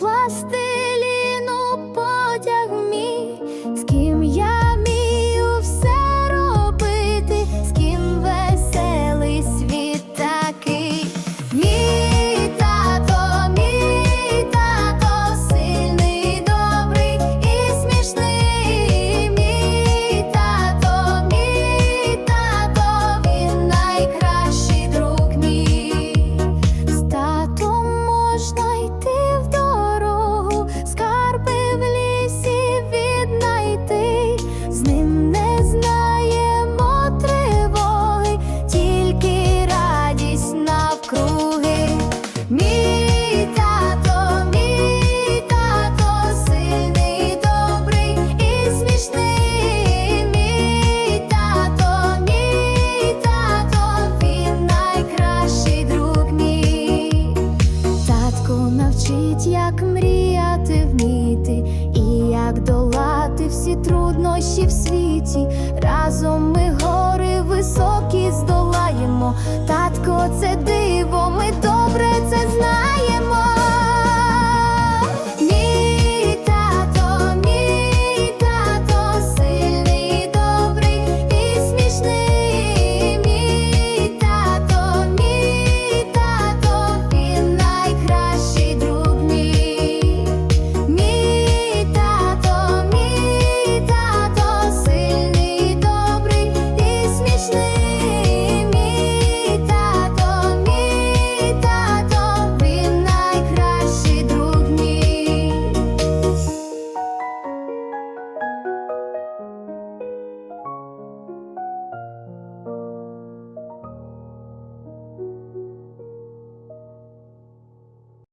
plus this Батько навчить, як мріяти вміти, і як долати всі труднощі в світі. Разом ми гори високі здолаємо, татко, це.